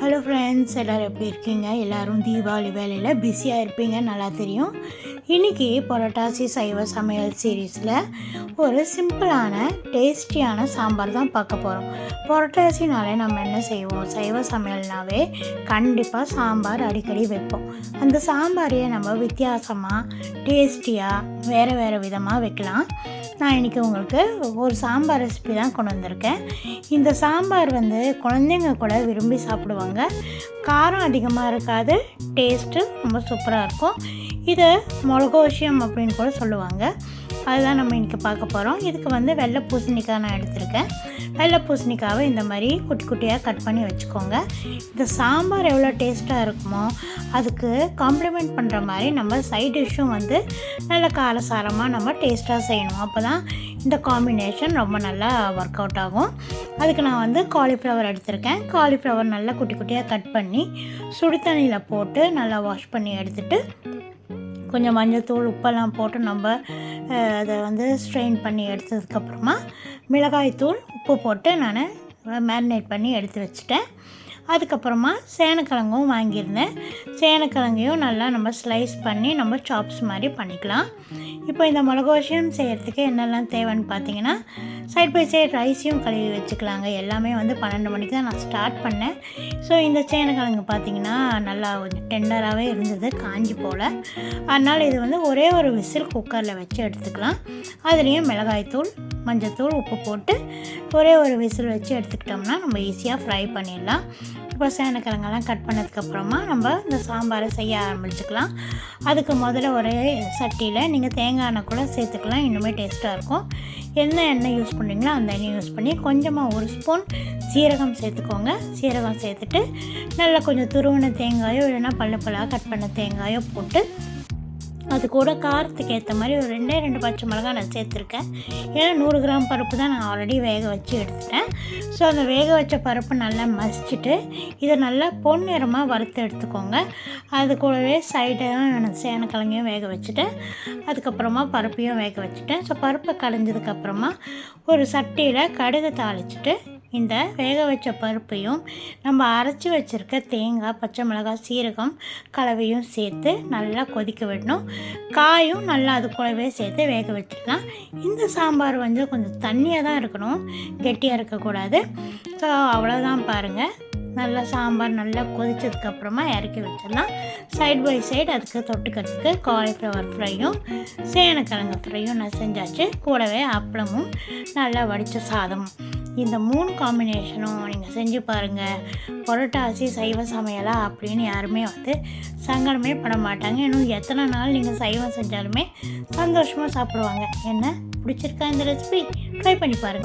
Hello friends எல்லோரும் எப்படி இருக்கீங்க? எல்லோரும் தீபாவளி வேலையில் பிஸியாக இருப்பீங்க நல்லா தெரியும். இன்றைக்கி புரட்டாசி சைவ சமையல் சீரீஸில் ஒரு சிம்பிளான டேஸ்டியான சாம்பார் தான் பார்க்க போகிறோம் புரட்டாசினாலே நம்ம என்ன செய்வோம்? சைவ சமையல்னாவே கண்டிப்பாக சாம்பார் அடிக்கடி வைப்போம். அந்த சாம்பாரையே நம்ம வித்தியாசமாக டேஸ்டியாக வேறு வேறு விதமாக வைக்கலாம். நான் இன்றைக்கி உங்களுக்கு ஒரு சாம்பார் ரெசிபி தான் கொண்டு வந்திருக்கேன். இந்த சாம்பார் வந்து குழந்தைங்க கூட விரும்பி சாப்பிடுவாங்க. காரம் அதிகமாக இருக்காது டேஸ்ட்டு ரொம்ப சூப்பராக இருக்கும். இதை மிளகோஷியம் அப்படின்னு கூட சொல்லுவாங்க. அதுதான் நம்ம இன்றைக்கி பார்க்க போகிறோம் இதுக்கு வந்து வெள்ளை பூசணிக்காய் நான் எடுத்திருக்கேன். வெள்ளை பூசணிக்காவை இந்த மாதிரி குட்டி குட்டியாக கட் பண்ணி வச்சுக்கோங்க. இந்த சாம்பார் எவ்வளோ டேஸ்ட்டாக இருக்குமோ அதுக்கு காம்ப்ளிமெண்ட் பண்ணுற மாதிரி நம்ம சைட் டிஷ்ஷும் வந்து நல்ல காரசாரமாக நம்ம டேஸ்ட்டாக செய்யணும். அப்போ தான் இந்த காம்பினேஷன் ரொம்ப நல்லா ஒர்க் அவுட் ஆகும். அதுக்கு நான் வந்து காலிஃப்ளவர் எடுத்திருக்கேன். காலிஃப்ளவர் நல்லா குட்டி குட்டியாக கட் பண்ணி சுடு தண்ணியில் போட்டு நல்லா வாஷ் பண்ணி எடுத்துகிட்டு கொஞ்சம் மஞ்சத்தூள் உப்பெல்லாம் போட்டு நம்ம அதை வந்து ஸ்ட்ரெயின் பண்ணி எடுத்ததுக்கப்புறமா மிளகாய் தூள் உப்பு போட்டு நான் மேரினேட் பண்ணி எடுத்து வச்சுட்டேன். அதுக்கப்புறமா சேனக்கிழங்கும் வாங்கியிருந்தேன். சேனக்கிழங்கையும் நல்லா நம்ம ஸ்லைஸ் பண்ணி நம்ம சாப்ஸ் மாதிரி பண்ணிக்கலாம். இப்போ இந்த மிளகோஷியம் செய்கிறதுக்கு என்னெல்லாம் தேவைன்னு பார்த்தீங்கன்னா சைட் பை சைட் ரைஸையும் கழுவி வச்சுக்கலாங்க. எல்லாமே வந்து பன்னெண்டு மணிக்கு தான் நான் ஸ்டார்ட் பண்ணேன். ஸோ இந்த சேனக்கிழங்கு பார்த்தீங்கன்னா நல்லா கொஞ்சம் டெண்டராகவே இருந்தது காஞ்சி போல். அதனால் இது வந்து ஒரே ஒரு விசில் குக்கரில் வச்சு எடுத்துக்கலாம். அதுலேயும் மிளகாய்த்தூள் மஞ்சத்தூள் உப்பு போட்டு ஒரே ஒரு விசில் வச்சு எடுத்துக்கிட்டோம்னா நம்ம ஈஸியாக ஃப்ரை பண்ணிடலாம். இப்போ சேனக்கிழங்கெல்லாம் கட் பண்ணதுக்கப்புறமா நம்ம இந்த சாம்பாரை செய்ய ஆரம்பிச்சுக்கலாம். அதுக்கு முதல்ல ஒரே சட்டியில் நீங்கள் தேங்காய் எண்ணெய் கூட சேர்த்துக்கலாம். இன்னுமே டேஸ்ட்டாக இருக்கும். என்ன எண்ணெய் யூஸ் பண்ணுறீங்களோ அந்த எண்ணெய் யூஸ் பண்ணி கொஞ்சமாக ஒரு ஸ்பூன் சீரகம் சேர்த்துக்கோங்க. சீரகம் சேர்த்துட்டு நல்லா கொஞ்சம் துருவின தேங்காயோ இல்லைன்னா பல்லு பல்லாக கட் பண்ண தேங்காயோ போட்டு அது கூட காரத்துக்கு ஏற்ற மாதிரி ஒரு ரெண்டே ரெண்டு பச்சை மிளகா நான் சேர்த்துருக்கேன். ஏன்னா நூறு கிராம் பருப்பு தான் நான் ஆல்ரெடி வேக வச்சு எடுத்துட்டேன். ஸோ அந்த வேக வச்ச பருப்பு நல்லா மசிச்சுட்டு இதை நல்லா பொன்னிறமாக வறுத்து எடுத்துக்கோங்க. அது கூடவே சைடாக நான் சேனக்கிழங்கையும் வேக வச்சுட்டேன். அதுக்கப்புறமா பருப்பையும் வேக வச்சுட்டேன். ஸோ பருப்பை களைஞ்சதுக்கப்புறமா ஒரு சட்டியில் கடுகு தாளிச்சிட்டு இந்த வேக வச்ச பருப்பையும் நம்ம அரைச்சி வச்சுருக்க தேங்காய் பச்சை மிளகாய் சீரகம் கலவையும் சேர்த்து நல்லா கொதிக்க விடணும். காயும் நல்லா அது கூடவே சேர்த்து வேக வச்சுக்கலாம். இந்த சாம்பார் வந்து கொஞ்சம் தண்ணியாக தான் இருக்கணும். கெட்டியாக இருக்கக்கூடாது. ஸோ அவ்வளோதான் பாருங்கள் நல்லா சாம்பார் நல்லா கொதித்ததுக்கப்புறமா இறக்கி வச்சிடலாம். சைட் பை சைடு அதுக்கு தொட்டுக்கிறதுக்கு காலிஃப்ளவர் ஃப்ரையும் சேனக்கிழங்கு ஃப்ரையும் நான் செஞ்சாச்சு. கூடவே அப்பளமும் நல்லா வடித்த சாதமும் இந்த மூணு காம்பினேஷனும் நீங்கள் செஞ்சு பாருங்கள் புரட்டாசி சைவ சமையலா அப்படின்னு யாருமே வந்து சங்கடமே பண்ண மாட்டாங்க. இன்னும் எத்தனை நாள் நீங்கள் சைவம் செஞ்சாலுமே சந்தோஷமாக சாப்பிடுவாங்க. என்ன? பிடிச்சிருக்கா இந்த ரெசிபி ட்ரை பண்ணி பாருங்கள்